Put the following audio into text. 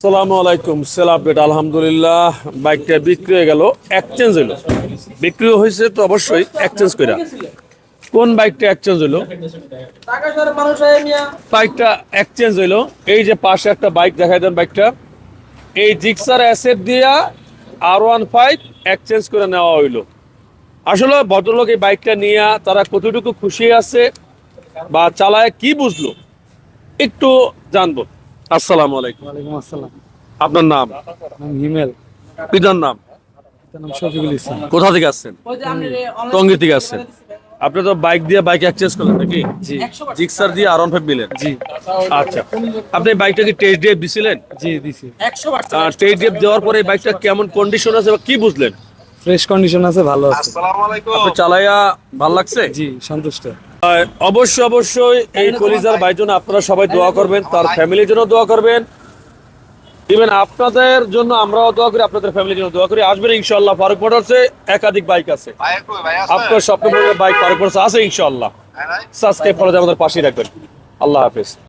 আসসালামু আলাইকুম, sell update, আলহামদুলিল্লাহ। বাইকটা বিক্রি হয়ে গেল এক্সচেঞ্জ হইল। বিক্রি হয়েছে তো অবশ্যই এক্সচেঞ্জ করে কোন বাইকটা এক্সচেঞ্জ হইল? বাইকটা এক্সচেঞ্জ হইল। এই যে পাশে একটা বাইক দেখাই দেন বাইকটা। এই জিক্সার অ্যাসেট দিয়া আর ওয়ান ফাইভ এক্সচেঞ্জ করে নেওয়া হইল। আসলে ভদ্রলোক এই বাইকটা নিয়ে তারা কতটুকু খুশি আছে বা চালায় কি বুঝলো, একটু জানব। আসসালামু আলাইকুম। ওয়ালাইকুম আসসালাম। আপনার নাম? নাম হিমেল। পিতার নাম? শফিকুল ইসলাম। কোথা থেকে আসছেন? ওই যে আপনি টঙ্গী থেকে আসছেন। আপনি তো বাইক দিয়ে বাইক এক্সচেঞ্জ করলেন নাকি? জি। জিক্সার দিয়ে আর ফাইভ নিলেন জি। আচ্ছা। আপনি বাইকটা কি টেস্ট ড্রাইভ দিছিলেন? জি দিছি। পার্সেন্ট টেস্ট ড্রাইভ দেওয়ার পরে বাইকটা কেমন কন্ডিশন আছে বা কি বুঝলেন? ফ্রেশ কন্ডিশন আছে ভালো আছে। আপনি চালাইয়া ভালো লাগছে? জি সন্তুষ্ট। অবশ্যই অবশ্যই এই কলিজার ভাইয়ের জন্য আপনারা সবাই দোয়া করবেন তার ফ্যামিলির জন্য দোয়া করবেন। ইভেন আপনাদের জন্য আমরাও দোয়া করি আপনাদের ফ্যামিলির জন্য দোয়া করি। আসবেন ইনশাআল্লাহ ফারুক মোটরসে একাধিক বাইক আছে। আপনার স্বপ্ন বাইক ফারুক মোটরস আছে ইনশাল্লাহ সাবস্ক্রাইব করে আমাদের পাশেই রাখবেন। আল্লাহ হাফেজ।